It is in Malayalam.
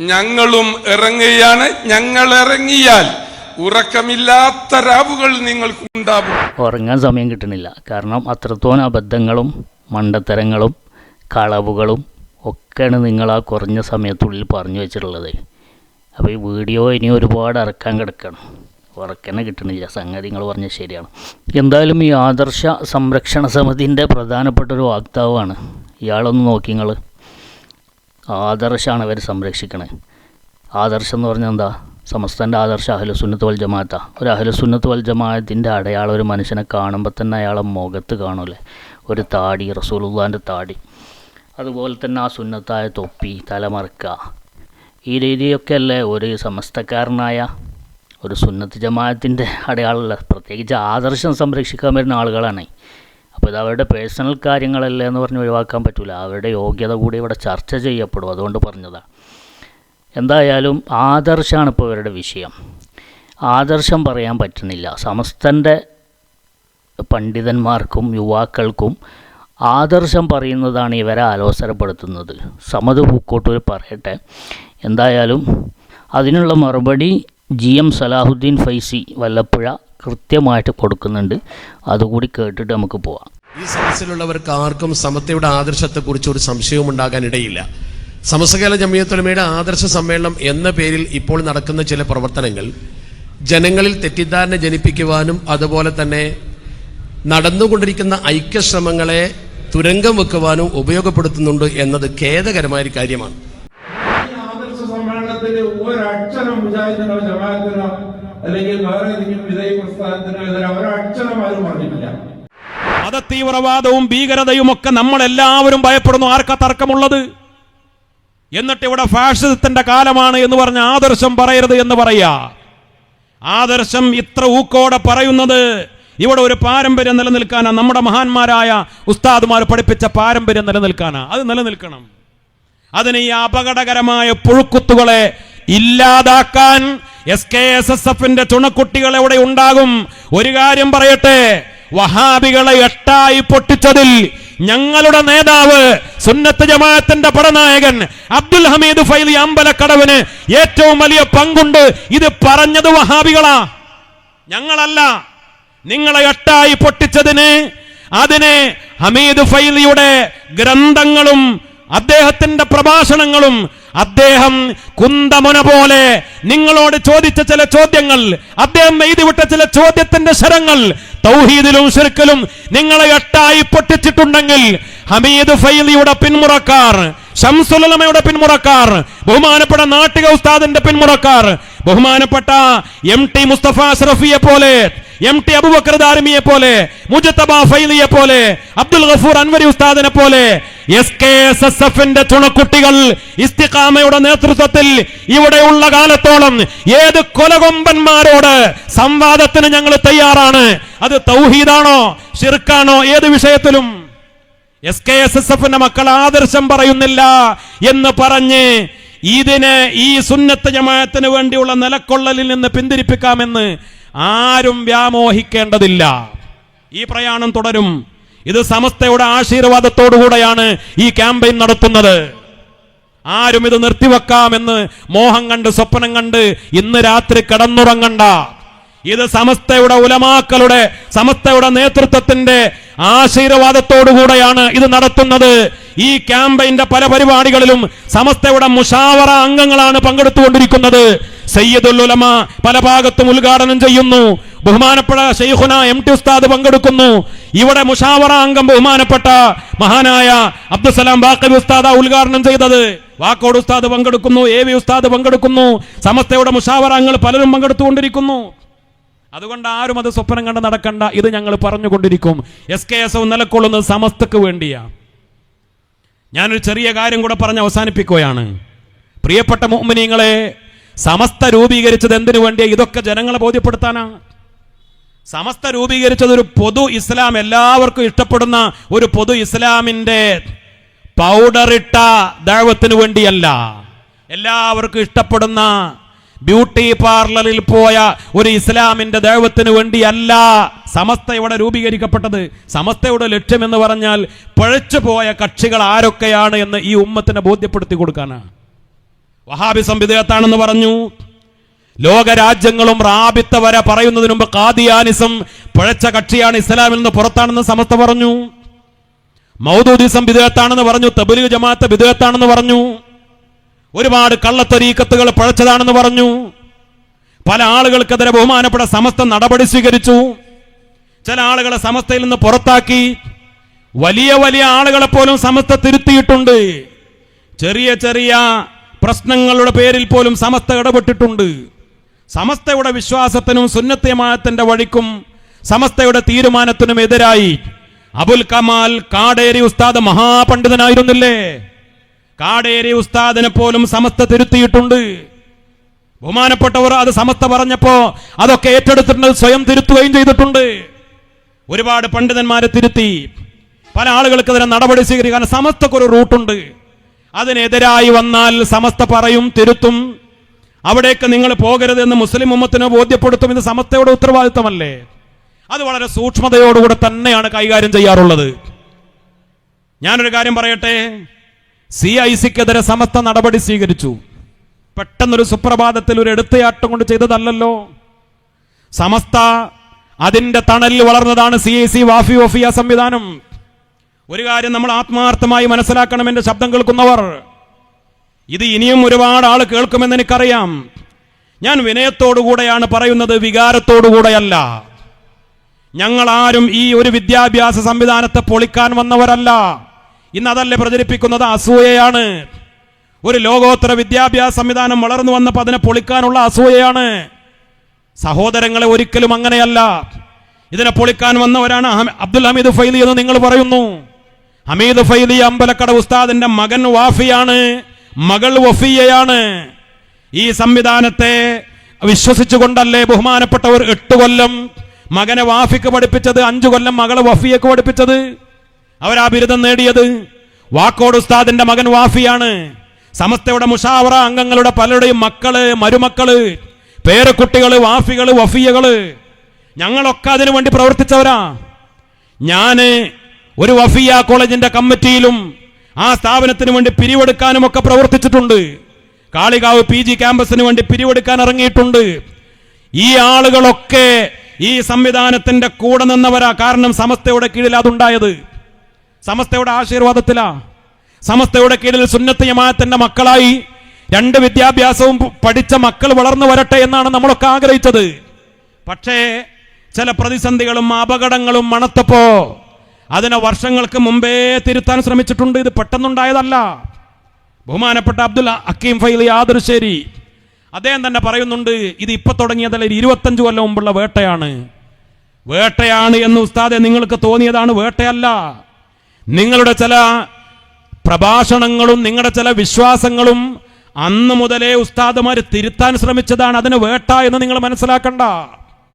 ഞങ്ങളും ഇറങ്ങുകയാണ്. ഞങ്ങൾ ഇറങ്ങിയാൽ ഉറക്കമില്ലാത്ത രാവുകൾ നിങ്ങൾക്ക് ഉണ്ടാവും ഉറങ്ങാൻ സമയം കിട്ടണില്ല. കാരണം അത്രത്തോളം അബദ്ധങ്ങളും മണ്ടത്തരങ്ങളും കളവുകളും ഒക്കെയാണ് നിങ്ങൾ ആ കുറഞ്ഞ സമയത്തുള്ളിൽ പറഞ്ഞു വെച്ചിട്ടുള്ളത്. അപ്പോൾ ഈ വീഡിയോ ഇനി ഒരുപാട് ഇറക്കാൻ കിടക്കണം. ഉറക്കന്നെ കിട്ടണില്ല. സംഗതി നിങ്ങൾ പറഞ്ഞത് ശരിയാണ്. എന്തായാലും ഈ ആദർശ സംരക്ഷണ സമിതിന്റെ പ്രധാനപ്പെട്ട ഒരു വാക്താവാണ്. ഇയാളൊന്ന് നോക്കി നിങ്ങൾ ആദർശമാണ് അവർ സംരക്ഷിക്കണത് ആദർശം എന്ന് പറഞ്ഞാൽ എന്താ? സമസ്തന്റെ ആദർശ അഹലുസുന്നത്ത് വൽ ജമാഅത്ത. ഒരു അഹലുസുന്നത്ത് വൽ ജമാഅത്തിന്റെ അടയാളം ഒരു മനുഷ്യനെ കാണുമ്പോൾ തന്നെ അയാളെ മുഖത്ത് കാണൂലേ. ഒരു താടി റസൂലുള്ളാന്റെ താടി. അതുപോലെ തന്നെ ആ സുന്നത്തായ തൊപ്പി തലമറക്ക. ഈ രീതിയൊക്കെ അല്ലേ ഒരു സമസ്തക്കാരനായ ഒരു സുന്നത്ത് ജമാഅത്തിന്റെ അടയാളമല്ല പ്രത്യേകിച്ച് ആദർശം സംരക്ഷിക്കാൻ വരുന്ന ആളുകളാണ്. അപ്പോൾ ഇത് അവരുടെ പേഴ്സണൽ കാര്യങ്ങളല്ലേ എന്ന് പറഞ്ഞ് ഒഴിവാക്കാൻ പറ്റില്ല അവരുടെ യോഗ്യത കൂടി ഇവിടെ ചർച്ച ചെയ്യപ്പെടും അതുകൊണ്ട് പറഞ്ഞതാണ് എന്തായാലും ആദർശമാണ് ഇപ്പോൾ ഇവരുടെ വിഷയം. ആദർശം പറയാൻ പറ്റുന്നില്ല. സമസ്തന്റെ പണ്ഡിതന്മാർക്കും യുവാക്കൾക്കും ആദർശം പറയുന്നതാണ് ഇവരെ ആലോചനപ്പെടുത്തുന്നത് സമത് പൂക്കോട്ടൂർ പറയട്ടെ. എന്തായാലും അതിനുള്ള മറുപടി ജി എം സലാഹുദ്ദീൻ ഫൈസി വല്ലപ്പുഴ കൃത്യമായിട്ട് കൊടുക്കുന്നുണ്ട്. അതുകൂടി കേട്ടിട്ട് നമുക്ക് പോവാം. ഈ സദസ്സിലുള്ളവർക്ക് ആർക്കും സമത്വയുടെ ആദർശത്തെക്കുറിച്ച് ഒരു സംശയവും ഉണ്ടാകാൻ ഇടയില്ല സമസ്തകാല ജമിയത്തുലമയുടെ ആദർശ സമ്മേളനം എന്ന പേരിൽ ഇപ്പോൾ നടക്കുന്ന ചില പ്രവർത്തനങ്ങൾ ജനങ്ങളിൽ തെറ്റിദ്ധാരണ ജനിപ്പിക്കുവാനും അതുപോലെ തന്നെ നടന്നുകൊണ്ടിരിക്കുന്ന ഐക്യശ്രമങ്ങളെ തുരങ്കം വെക്കുവാനും ഉപയോഗപ്പെടുത്തുന്നുണ്ട് എന്നത് ഖേദകരമായ ഒരു കാര്യമാണ് ആദർശ ഒരക്ഷരം മുജാഹിദിനോ ജമാഅത്തിനോ അല്ലെങ്കിൽ വേറെ ഏതെങ്കിലും വിധേയ പ്രസ്ഥാനത്തിനോ എതിരെ ഒരക്ഷരം ആരും പറഞ്ഞിട്ടില്ല. മതതീവ്രവാദവും ഭീകരതയും ഒക്കെ നമ്മൾ എല്ലാവരും ഭയപ്പെടുന്നു. ആർക്കാ തർക്കമുള്ളത്? എന്നിട്ട് ഇവിടെ ഫാഷിസത്തിന്റെ കാലമാണ് എന്ന് പറഞ്ഞ ആദർശം പറയരുത് എന്ന് പറയാ. ആദർശം ഇത്ര ഊക്കോടെ പറയുന്നത് ഇവിടെ ഒരു പാരമ്പര്യം നിലനിൽക്കാനാ. നമ്മുടെ മഹാന്മാരായ ഉസ്താദുമാർ പഠിപ്പിച്ച പാരമ്പര്യം നിലനിൽക്കാനാ. അത് നിലനിൽക്കണം. അതിന് ഈ അപകടകരമായ പുഴുക്കുത്തുകളെ ഇല്ലാതാക്കാൻ എസ് കെ എസ് എസ് എഫിന്റെ തുണക്കുട്ടികൾ എവിടെ ഉണ്ടാകും? ഒരു കാര്യം പറയട്ടെ. വഹാബികളെ എട്ടായി പൊട്ടിച്ചതിൽ ഞങ്ങളുടെ നേതാവ് സുന്നത്ത് ജമാഅത്തിന്റെ പടനായകൻ അബ്ദുൽ ഹമീദ് ഫൈലി അമ്പലക്കടവിന് ഏറ്റവും വലിയ പങ്കുണ്ട്. ഇത് പറഞ്ഞത് വഹാബികളാ. ഞങ്ങളല്ല. നിങ്ങളെ എട്ടായി പൊട്ടിച്ചതിന് അതിനെ ഹമീദ് ഫൈലിയുടെ ഗ്രന്ഥങ്ങളും അദ്ദേഹത്തിന്റെ പ്രഭാഷണങ്ങളും അദ്ദേഹം കുന്തമുന പോലെ നിങ്ങളോട് ചോദിച്ച ചില ചോദ്യങ്ങൾ അദ്ദേഹം എഴുതിവിട്ട ചില ചോദ്യത്തിന്റെ ശരങ്ങൾ തൗഹീദിലും ശിർക്കിലും നിങ്ങളെ എട്ടായി പൊട്ടിച്ചിട്ടുണ്ടെങ്കിൽ ഹമീദ് ഫൈലിയുടെ പിന്മുറക്കാർ ഷംസുലമയുടെ പിന്മുറക്കാർ ബഹുമാനപ്പെട്ട നാട്ടിക ഉസ്താദിന്റെ പിന്മുറക്കാർ ബഹുമാനപ്പെട്ട എം ടി മുസ്തഫ അഷ്റഫിയെ പോലെ എം ടി അബുബക്കർ ദാരിമിയെ പോലെ മുജത്തബ ഫൈലിയെ പോലെ അബ്ദുൽ ഗഫൂർ അൻവരി ഉസ്താദിനെ പോലെ എസ് കെ എസ് എസ് എഫിന്റെ തുണക്കുട്ടികൾ ഇസ്തിഖാമയുടെ നേതൃത്വത്തിൽ ഇവിടെയുള്ള കാലത്തോളം ഏത് കൊലകൊമ്പന്മാരോട് സംവാദത്തിന് ഞങ്ങൾ തയ്യാറാണ്? അത് തൗഹീദാണോ ഷിർക്കാണോ ഏത് വിഷയത്തിലും? എസ് കെ എസ് എസ് എഫിന്റെ മക്കൾ ആദർശം പറയുന്നില്ല എന്ന് പറഞ്ഞ് ഇതിനെ ഈ സുന്നത്ത് ജമാഅത്തിന് വേണ്ടിയുള്ള നിലക്കൊള്ളലിൽ നിന്ന് പിന്തിരിപ്പിക്കാമെന്ന് ആരും വ്യാമോഹിക്കേണ്ടതില്ല. ഈ പ്രയാണം തുടരും. ഇത് സമസ്തയുടെ ആശീർവാദത്തോടുകൂടെയാണ് ഈ ക്യാമ്പയിൻ നടത്തുന്നത്. ആരും ഇത് നിർത്തിവെക്കാമെന്ന് മോഹം കണ്ട് സ്വപ്നം കണ്ട് ഇന്ന് രാത്രി കിടന്നുറങ്ങണ്ട. ഇത് സമസ്തയുടെ ഉലമാക്കളുടെ സമസ്തയുടെ നേതൃത്വത്തിന്റെ ആശീർവാദത്തോടുകൂടെയാണ് ഇത് നടത്തുന്നത്. ഈ ക്യാമ്പയിന്റെ പല പരിപാടികളിലും സമസ്തയുടെ മുഷാവറ അംഗങ്ങളാണ് പങ്കെടുത്തുകൊണ്ടിരിക്കുന്നത്. സയ്യദുൽ ഉലമ പല ഭാഗത്തും ഉദ്ഘാടനം ചെയ്യുന്നു. ബഹുമാനപ്പെട്ട ഷെയ്ഖുന എം ടി ഉസ്താദ് പങ്കെടുക്കുന്നു. ഇവിടെ മുഷാവറ അംഗം ബഹുമാനപ്പെട്ട മഹാനായ അബ്ദുസലാം ബാക്കബി ഉസ്താദ ഉദ്ഘാടനം ചെയ്തത്. വാക്കോട് ഉസ്താദ് പങ്കെടുക്കുന്നു എ വി ഉസ്താദ് പങ്കെടുക്കുന്നു. സമസ്തയുടെ മുഷാവറ അംഗങ്ങൾ പലരും പങ്കെടുത്തുകൊണ്ടിരിക്കുന്നു. അതുകൊണ്ട് ആരും അത് സ്വപ്നം കണ്ട് നടക്കണ്ട. ഇത് ഞങ്ങൾ പറഞ്ഞുകൊണ്ടിരിക്കും. എസ് കെ എസ് നിലക്കൊള്ളുന്നത് സമസ്തക്ക് വേണ്ടിയാ. ഞാനൊരു ചെറിയ കാര്യം കൂടെ പറഞ്ഞ് അവസാനിപ്പിക്കുകയാണ്. പ്രിയപ്പെട്ട മോമിനിങ്ങളെ സമസ്ത രൂപീകരിച്ചത് എന്തിനു വേണ്ടിയാ? ഇതൊക്കെ ജനങ്ങളെ ബോധ്യപ്പെടുത്താനാ. സമസ്ത രൂപീകരിച്ചത് ഒരു പൊതു ഇസ്ലാം എല്ലാവർക്കും ഇഷ്ടപ്പെടുന്ന ഒരു പൊതു ഇസ്ലാമിന്റെ പൗഡറിട്ട ദൈവത്തിന് വേണ്ടിയല്ല. എല്ലാവർക്കും ഇഷ്ടപ്പെടുന്ന ബ്യൂട്ടി പാർലറിൽ പോയ ഒരു ഇസ്ലാമിന്റെ ദൈവത്തിന് വേണ്ടിയല്ല സമസ്ത ഇവിടെ രൂപീകരിക്കപ്പെട്ടത്. സമസ്തയുടെ ലക്ഷ്യം എന്ന് പറഞ്ഞാൽ പഴച്ചു പോയ കക്ഷികൾ ആരൊക്കെയാണ് എന്ന് ഈ ഉമ്മത്തിനെ ബോധ്യപ്പെടുത്തി കൊടുക്കാനാണ്. വഹാബി സംവിധേയത്താണെന്ന് പറഞ്ഞു. ലോകരാജ്യങ്ങളും റാബിത്ത വരെ പറയുന്നതിന് മുമ്പ് കാദിയാനിസം പിഴച്ച കക്ഷിയാണ് ഇസ്ലാമിൽ നിന്ന് പുറത്താണെന്ന് സമസ്ത പറഞ്ഞു. മൗദൂദിസം വിദേഹത്താണെന്ന് പറഞ്ഞു തബലീഗ് ജമാഅത്ത് വിദേഹത്താണെന്ന് പറഞ്ഞു. ഒരുപാട് കള്ളത്തൊരീക്കത്തുകൾ പഴച്ചതാണെന്ന് പറഞ്ഞു. പല ആളുകൾക്കെതിരെ ബഹുമാനപ്പെട്ട സമസ്ത നടപടി സ്വീകരിച്ചു. ചില ആളുകളെ സമസ്തയിൽ നിന്ന് പുറത്താക്കി. വലിയ വലിയ ആളുകളെ പോലും സമസ്ത തിരുത്തിയിട്ടുണ്ട്. ചെറിയ ചെറിയ പ്രശ്നങ്ങളുടെ പേരിൽ പോലും സമസ്ത ഇടപെട്ടിട്ടുണ്ട്. സമസ്തയുടെ വിശ്വാസത്തിനും സുന്നത്യമാനത്തിന്റെ വഴിക്കും സമസ്തയുടെ തീരുമാനത്തിനും എതിരായി അബുൽ കമാൽ കാടേരി ഉസ്താദ് മഹാപണ്ഡിതനായിരുന്നില്ലേ? കാടേരി ഉസ്താദിനെ പോലും സമസ്ത തിരുത്തിയിട്ടുണ്ട്. ബഹുമാനപ്പെട്ടവർ അത് സമസ്ത പറഞ്ഞപ്പോ അതൊക്കെ ഏറ്റെടുത്തിട്ടുണ്ട് സ്വയം തിരുത്തുകയും ചെയ്തിട്ടുണ്ട്. ഒരുപാട് പണ്ഡിതന്മാരെ തിരുത്തി. പല ആളുകൾക്കെതിരെ നടപടി സ്വീകരിക്കാൻ സമസ്തക്കൊരു റൂട്ടുണ്ട്. അതിനെതിരായി വന്നാൽ സമസ്ത പറയും തിരുത്തും. അവിടേക്ക് നിങ്ങൾ പോകരുതെന്ന് മുസ്ലിം ഉമ്മത്തിനെ ബോധ്യപ്പെടുത്തും. ഇത് സമസ്തയുടെ ഉത്തരവാദിത്തമല്ലേ? അത് വളരെ സൂക്ഷ്മതയോടുകൂടെ തന്നെയാണ് കൈകാര്യം ചെയ്യാറുള്ളത്. ഞാനൊരു കാര്യം പറയട്ടെ? സി ഐ സിക്കെതിരെ സമസ്ത നടപടി സ്വീകരിച്ചു. പെട്ടെന്നൊരു സുപ്രഭാതത്തിൽ ഒരു എടുത്തയാട്ടം കൊണ്ട് ചെയ്തതല്ലല്ലോ. സമസ്ത അതിന്റെ തണലിൽ വളർന്നതാണ് സി ഐ സി വാഫി ഓഫിയ സംവിധാനം. ഒരു കാര്യം നമ്മൾ ആത്മാർത്ഥമായി മനസ്സിലാക്കണം എന്റെ ശബ്ദം കേൾക്കുന്നവർ ഇത് ഇനിയും ഒരുപാട് ആൾ കേൾക്കുമെന്ന് എനിക്കറിയാം. ഞാൻ വിനയത്തോടുകൂടെയാണ് പറയുന്നത് വികാരത്തോടുകൂടെയല്ല. ഞങ്ങൾ ആരും ഈ ഒരു വിദ്യാഭ്യാസ സംവിധാനത്തെ പൊളിക്കാൻ വന്നവരല്ല. ഇന്ന് അതല്ലേ പ്രചരിപ്പിക്കുന്നത്? അസൂയയാണ്. ഒരു ലോകോത്തര വിദ്യാഭ്യാസ സംവിധാനം വളർന്നു വന്നപ്പോൾ അതിനെ പൊളിക്കാനുള്ള അസൂയയാണ്. സഹോദരങ്ങളെ ഒരിക്കലും അങ്ങനെയല്ല. ഇതിനെ പൊളിക്കാൻ വന്നവരാണ് അബ്ദുൽ ഹമീദ് ഫൈലി എന്ന് നിങ്ങൾ പറയുന്നു. ഹമീദ് ഫൈലി അമ്പലക്കട ഉസ്താദിന്റെ മകൻ വാഫിയാണ്. മകൾ വഫിയയാണ്. ഈ സംവിധാനത്തെ വിശ്വസിച്ചുകൊണ്ടല്ലേ ബഹുമാനപ്പെട്ടവർ എട്ട് കൊല്ലം മകനെ വാഫിക്ക് പഠിപ്പിച്ചത് അഞ്ചു കൊല്ലം മകളെ വഫിയക്ക് പഠിപ്പിച്ചത്? അവരാ ബിരുദം നേടിയത്? വാക്കോട് ഉസ്താദിന്റെ മകൻ വാഫിയാണ്. സമസ്തയുടെ മുഷാവറ അംഗങ്ങളുടെ പലരുടെയും മക്കൾ മരുമക്കൾ പേരക്കുട്ടികൾ വാഫികൾ വഫിയകൾ. ഞങ്ങളൊക്കെ അതിനു വേണ്ടി പ്രവർത്തിച്ചവരാ. ഞാൻ ഒരു വഫിയ കോളേജിന്റെ കമ്മിറ്റിയിലും ആ സ്ഥാപനത്തിന് വേണ്ടി പിരിവെടുക്കാനും ഒക്കെ പ്രവർത്തിച്ചിട്ടുണ്ട്. കാളികാവ് പി ജി ക്യാമ്പസിന് വേണ്ടി പിരിവെടുക്കാൻ ഇറങ്ങിയിട്ടുണ്ട്. ഈ ആളുകളൊക്കെ ഈ സംവിധാനത്തിന്റെ കൂടെ നിന്നവരാ. കാരണം സമസ്തയുടെ കീഴിൽ അതുണ്ടായത്. സമസ്തയുടെ ആശീർവാദത്തിലാ. സമസ്തയുടെ കീഴിൽ സുന്നത്ത് ജമാഅത്തിന്റെ മക്കളായി. രണ്ട് വിദ്യാഭ്യാസവും പഠിച്ച മക്കൾ വളർന്നു വരട്ടെ എന്നാണ് നമ്മളൊക്കെ ആഗ്രഹിച്ചത്. പക്ഷേ ചില പ്രതിസന്ധികളും അപകടങ്ങളും മണത്തപ്പോ അതിനെ വർഷങ്ങൾക്ക് മുമ്പേ തിരുത്താൻ ശ്രമിച്ചിട്ടുണ്ട്. ഇത് പെട്ടെന്നുണ്ടായതല്ല. ബഹുമാനപ്പെട്ട അബ്ദുൽ അക്കീം ഫൈലി ആദർശേരി അദ്ദേഹം തന്നെ പറയുന്നുണ്ട് ഇത് ഇപ്പൊ തുടങ്ങിയതല്ല ഇരുപത്തഞ്ച് കൊല്ലം മുമ്പുള്ള വേട്ടയാണ്. വേട്ടയാണ് എന്ന് ഉസ്താദെ നിങ്ങൾക്ക് തോന്നിയതാണ് വേട്ടയല്ല. നിങ്ങളുടെ ചില പ്രഭാഷണങ്ങളും നിങ്ങളുടെ ചില വിശ്വാസങ്ങളും അന്ന് മുതലേ ഉസ്താദുമാർ തിരുത്താൻ ശ്രമിച്ചതാണ്. അതിന് വേട്ട എന്ന് നിങ്ങൾ മനസ്സിലാക്കണ്ട.